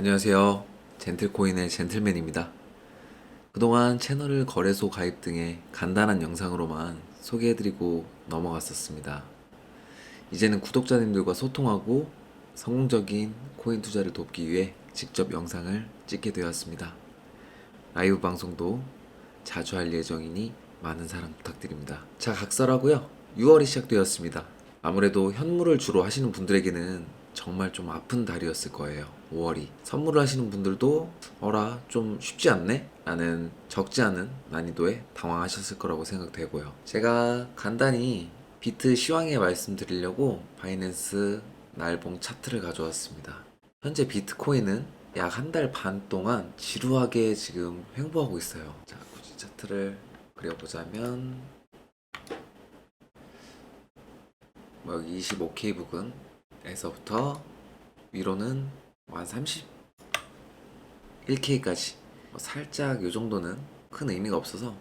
안녕하세요. 젠틀코인의 젠틀맨입니다. 그동안 채널을 거래소 가입 등의 간단한 영상으로만 소개해드리고 넘어갔었습니다. 이제는 구독자님들과 소통하고 성공적인 코인 투자를 돕기 위해 직접 영상을 찍게 되었습니다. 라이브 방송도 자주 할 예정이니 많은 사랑 부탁드립니다. 자, 각설하고요. 6월이 시작되었습니다. 아무래도 현물을 주로 하시는 분들에게는 정말 좀 아픈 달이었을 거예요. 5월이. 선물을 하시는 분들도 어라 좀 쉽지 않네? 라는 적지 않은 난이도에 당황하셨을 거라고 생각되고요. 제가 간단히 비트 시황에 말씀드리려고 바이낸스 날봉 차트를 가져왔습니다. 현재 비트코인은 약 한 달 반 동안 지루하게 지금 횡보하고 있어요. 자, 굳이 차트를 그려보자면 뭐 여기 25K 부근 에서부터 위로는 한 31K까지 뭐 살짝 이 정도는 큰 의미가 없어서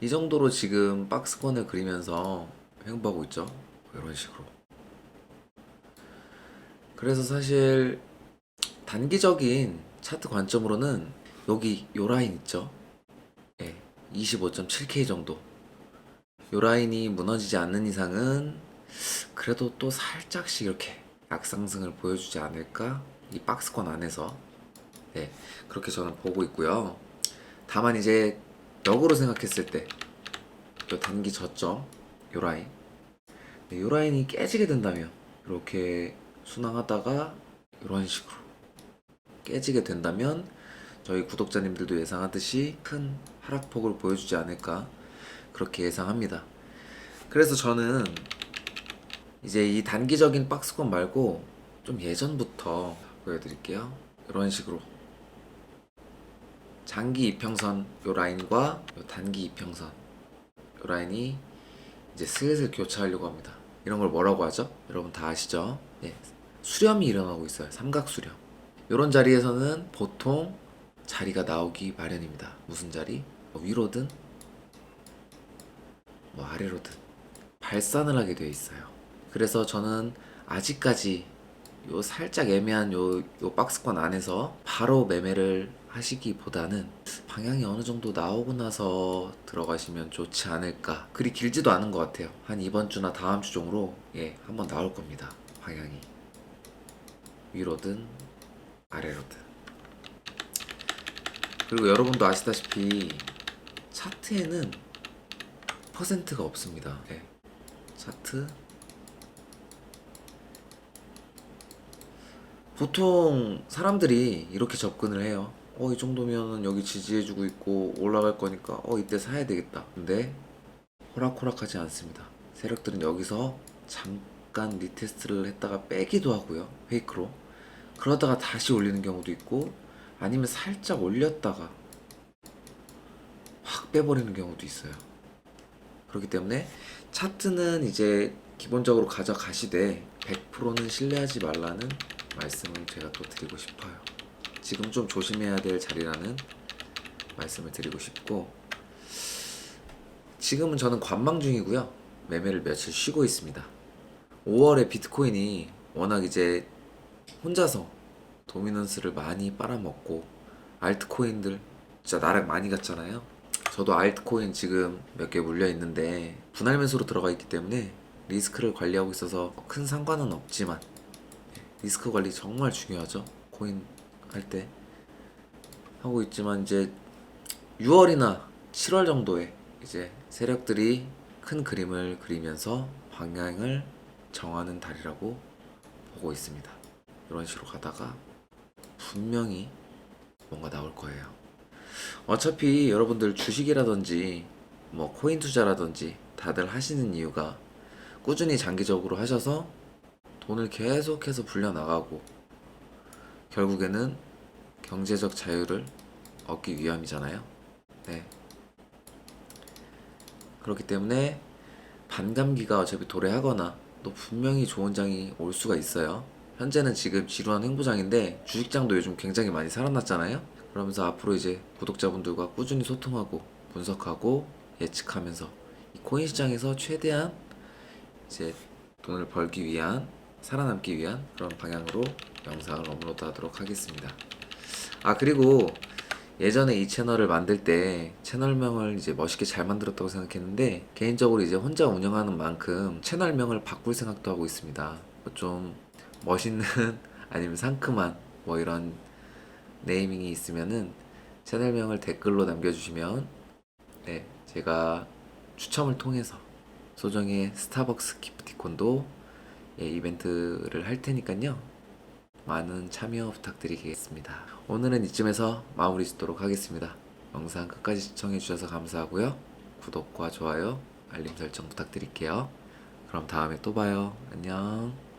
이 정도로 지금 박스권을 그리면서 횡보하고 있죠. 이런 식으로. 그래서 사실 단기적인 차트 관점으로는 여기 요 라인 있죠. 예, 25.7K 정도. 요 라인이 무너지지 않는 이상은 그래도 또 살짝씩 이렇게 약상승을 보여주지 않을까? 이 박스권 안에서. 네, 그렇게 저는 보고 있고요. 다만 이제 역으로 생각했을 때, 요 단기 저점, 요 라인. 네, 요 라인이 깨지게 된다면, 이렇게 순항하다가 이런 식으로 깨지게 된다면, 저희 구독자님들도 예상하듯이 큰 하락폭을 보여주지 않을까, 그렇게 예상합니다. 그래서 저는 이제 이 단기적인 박스권 말고 좀 예전부터 보여드릴게요. 이런 식으로 장기 이평선 요 라인과 요 단기 이평선 요 라인이 이제 슬슬 교차하려고 합니다. 이런 걸 뭐라고 하죠? 여러분 다 아시죠? 예, 수렴이 일어나고 있어요. 삼각 수렴. 이런 자리에서는 보통 자리가 나오기 마련입니다. 무슨 자리? 뭐 위로든 뭐 아래로든 발산을 하게 되어 있어요. 그래서 저는 아직까지 요 살짝 애매한 요, 요 박스권 안에서 바로 매매를 하시기보다는 방향이 어느 정도 나오고 나서 들어가시면 좋지 않을까. 그리 길지도 않은 것 같아요. 한 이번 주나 다음 주 정도로 예, 한번 나올 겁니다. 방향이. 위로든 아래로든. 그리고 여러분도 아시다시피 차트에는 퍼센트가 없습니다. 예. 차트 보통 사람들이 이렇게 접근을 해요. 어, 이 정도면 여기 지지해주고 있고 올라갈 거니까 어, 이때 사야 되겠다. 근데 호락호락하지 않습니다. 세력들은 여기서 잠깐 리테스트를 했다가 빼기도 하고요. 페이크로. 그러다가 다시 올리는 경우도 있고 아니면 살짝 올렸다가 확 빼버리는 경우도 있어요. 그렇기 때문에 차트는 이제 기본적으로 가져가시되 100%는 신뢰하지 말라는 말씀을 제가 또 드리고 싶어요. 지금 좀 조심해야 될 자리라는 말씀을 드리고 싶고 지금은 저는 관망 중이고요. 매매를 며칠 쉬고 있습니다. 5월에 비트코인이 워낙 이제 혼자서 도미넌스를 많이 빨아먹고 알트코인들 진짜 나락 많이 갔잖아요. 저도 알트코인 지금 몇 개 물려 있는데 분할 매수로 들어가 있기 때문에 리스크를 관리하고 있어서 큰 상관은 없지만 리스크 관리 정말 중요하죠. 코인 할 때 하고 있지만 이제 6월이나 7월 정도에 이제 세력들이 큰 그림을 그리면서 방향을 정하는 달이라고 보고 있습니다. 이런 식으로 가다가 분명히 뭔가 나올 거예요. 어차피 여러분들 주식이라든지 뭐 코인 투자라든지 다들 하시는 이유가 꾸준히 장기적으로 하셔서 돈을 계속해서 불려나가고 결국에는 경제적 자유를 얻기 위함이잖아요. 네. 그렇기 때문에 반감기가 어차피 도래하거나 또 분명히 좋은 장이 올 수가 있어요. 현재는 지금 지루한 행보장인데 주식장도 요즘 굉장히 많이 살아났잖아요. 그러면서 앞으로 이제 구독자분들과 꾸준히 소통하고 분석하고 예측하면서 이 코인 시장에서 최대한 이제 돈을 벌기 위한 살아남기 위한 그런 방향으로 영상을 업로드하도록 하겠습니다. 아 그리고 예전에 이 채널을 만들 때 채널명을 이제 멋있게 잘 만들었다고 생각했는데 개인적으로 이제 혼자 운영하는 만큼 채널명을 바꿀 생각도 하고 있습니다. 뭐 좀 멋있는 아니면 상큼한 뭐 이런 네이밍이 있으면은 채널명을 댓글로 남겨주시면 네 제가 추첨을 통해서 소정의 스타벅스 기프티콘도 예, 이벤트를 할 테니까요. 많은 참여 부탁드리겠습니다. 오늘은 이쯤에서 마무리 짓도록 하겠습니다. 영상 끝까지 시청해주셔서 감사하고요. 구독과 좋아요, 알림 설정 부탁드릴게요. 그럼 다음에 또 봐요. 안녕.